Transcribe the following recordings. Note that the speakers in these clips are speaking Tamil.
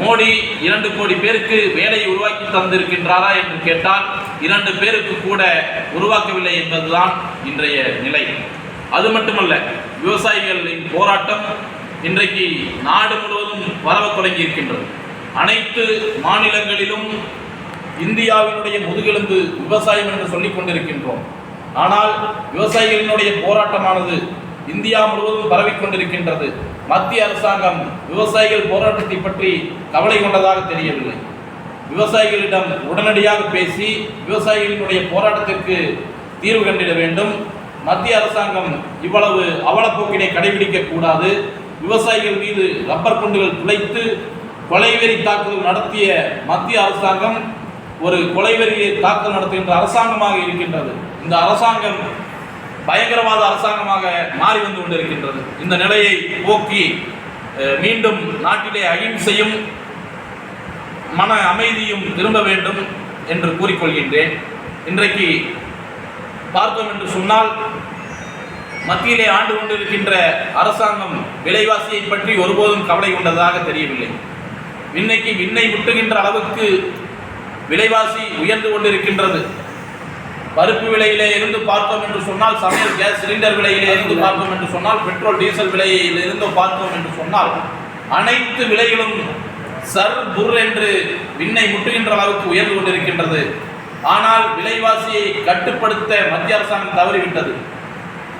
மோடி இரண்டு கோடி பேருக்கு வேலை உருவாக்கி தந்திருக்கின்றாரா என்று கேட்டால் இரண்டு பேருக்கு கூட உருவாக்கவில்லை என்பதுதான் இன்றைய நிலை. அது மட்டுமல்ல விவசாயிகளின் போராட்டம் இன்றைக்கு நாடு முழுவதும் பரவத் தொடங்கி இருக்கின்றது அனைத்து மாநிலங்களிலும் இந்தியாவினுடைய முதுகெலும்பு விவசாயம் என்று சொல்லிக் கொண்டிருக்கின்றோம். ஆனால் விவசாயிகளினுடைய போராட்டமானது இந்தியா முழுவதும் பரவிக்கொண்டிருக்கின்றது மத்திய அரசாங்கம் விவசாயிகள் போராட்டத்தை பற்றி கவலை கொண்டதாக தெரியவில்லை. விவசாயிகளிடம் உடனடியாக பேசி விவசாயிகளினுடைய போராட்டத்திற்கு தீர்வு கண்டிட வேண்டும். மத்திய அரசாங்கம் இவ்வளவு அவலப்போக்கினை கடைபிடிக்க கூடாது. விவசாயிகள் மீது ரப்பர் குண்டுகள் துளைத்து கொலைவெறி தாக்குதல் நடத்திய மத்திய அரசாங்கம் ஒரு கொலைவெறியை தாக்குதல் நடத்துகின்ற அரசாங்கமாக இருக்கின்றது. இந்த அரசாங்கம் பயங்கரவாத அரசாங்கமாக மாறி வந்து கொண்டிருக்கின்றது. இந்த நிலையை போக்கி மீண்டும் நாட்டிலே அகிம்சையும் மன அமைதியும் திரும்ப வேண்டும் என்று கூறிக்கொள்கின்றேன். இன்றைக்கு பார்த்தோம் என்று சொன்னால் மத்தியிலே ஆண்டு கொண்டிருக்கின்ற அரசாங்கம் விலைவாசியை பற்றி ஒருபோதும் கவலை கொண்டதாக தெரியவில்லை. இன்னைக்கு விண்ணை முட்டுகின்ற அளவுக்கு விலைவாசி உயர்ந்து கொண்டிருக்கின்றது. பருப்பு விலையிலே இருந்து பார்த்தோம் என்று சொன்னால் சமையல் கேஸ் சிலிண்டர் விலையிலே இருந்து பார்த்தோம் என்று சொன்னால் பெட்ரோல் டீசல் விலையில் இருந்து பார்த்தோம் என்று சொன்னால் அனைத்து விலைகளும் சர் புர் என்று விண்ணை முட்டுகின்ற அளவுக்கு உயர்ந்து கொண்டிருக்கின்றது. ஆனால் விலைவாசியை கட்டுப்படுத்த மத்திய அரசாங்கம் தவறிவிட்டது.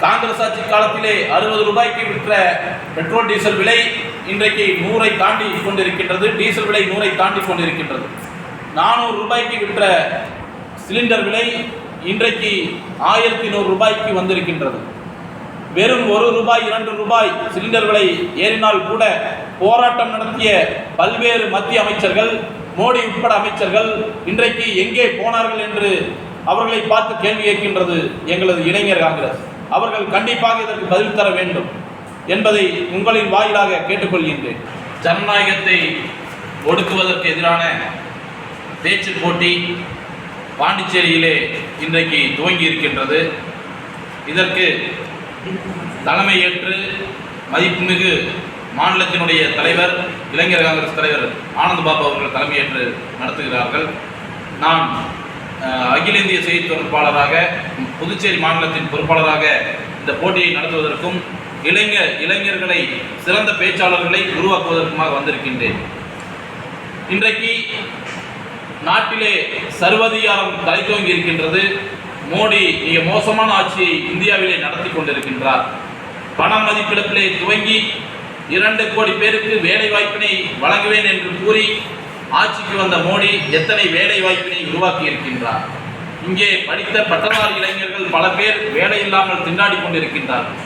காங்கிரஸ் ஆட்சி காலத்திலே அறுபது ரூபாய்க்கு விற்ற பெட்ரோல் டீசல் விலை இன்றைக்கு நூறை தாண்டி கொண்டிருக்கின்றது. டீசல் விலை நூறை தாண்டி கொண்டிருக்கின்றது. நானூறு ரூபாய்க்கு விற்ற சிலிண்டர் விலை இன்றைக்கு ஆயிரத்தி நூறு ரூபாய்க்கு வந்திருக்கின்றது. வெறும் ஒரு ரூபாய் இரண்டு ரூபாய் சிலிண்டர் விலை ஏறினால் கூட போராட்டம் நடத்திய பல்வேறு மத்திய அமைச்சர்கள் மோடி உட்பட அமைச்சர்கள் இன்றைக்கு எங்கே போனார்கள் என்று அவர்களை பார்த்து கேள்வி கேட்கின்றது எங்களது இளைஞர் காங்கிரஸ். அவர்கள் கண்டிப்பாக இதற்கு பதில் தர வேண்டும் என்பதை உங்களின் வாயிலாக கேட்டுக்கொள்கின்றேன். ஜனநாயகத்தை ஒடுக்குவதற்கு எதிரான பேச்சு போட்டி பாண்டிச்சேரியிலே இன்றைக்கு துவங்கி இருக்கின்றது. இதற்கு தலைமையேற்று மதிப்புமிகு மாநிலத்தினுடைய தலைவர் இளைஞர் காங்கிரஸ் தலைவர் ஆனந்த் பாபு அவர்கள் தலைமையேற்று நடத்துகிறார்கள். நான் அகில இந்திய செய்தி தொடர்பாளராக புதுச்சேரி மாநிலத்தின் பொறுப்பாளராக இந்த போட்டியை நடத்துவதற்கும் இளைஞர் இளைஞர்களை சிறந்த பேச்சாளர்களை உருவாக்குவதற்குமாக வந்திருக்கின்றேன். இன்றைக்கு நாட்டிலே சர்வதிகாரம் தலைத்தோங்கி இருக்கின்றது. மோடி மிக மோசமான ஆட்சியை இந்தியாவிலே நடத்தி கொண்டிருக்கின்றார். பண மதிப்பிழப்பிலே துவங்கி இரண்டு கோடி பேருக்கு வேலை வாய்ப்பினை வழங்குவேன் என்று கூறி ஆட்சிக்கு வந்த மோடி எத்தனை வேலை வாய்ப்பினை உருவாக்கி இருக்கின்றார். இங்கே படித்த பட்டதாரி இளைஞர்கள் பல பேர் வேலை இல்லாமல் திண்டாடி கொண்டிருக்கின்றார்கள்.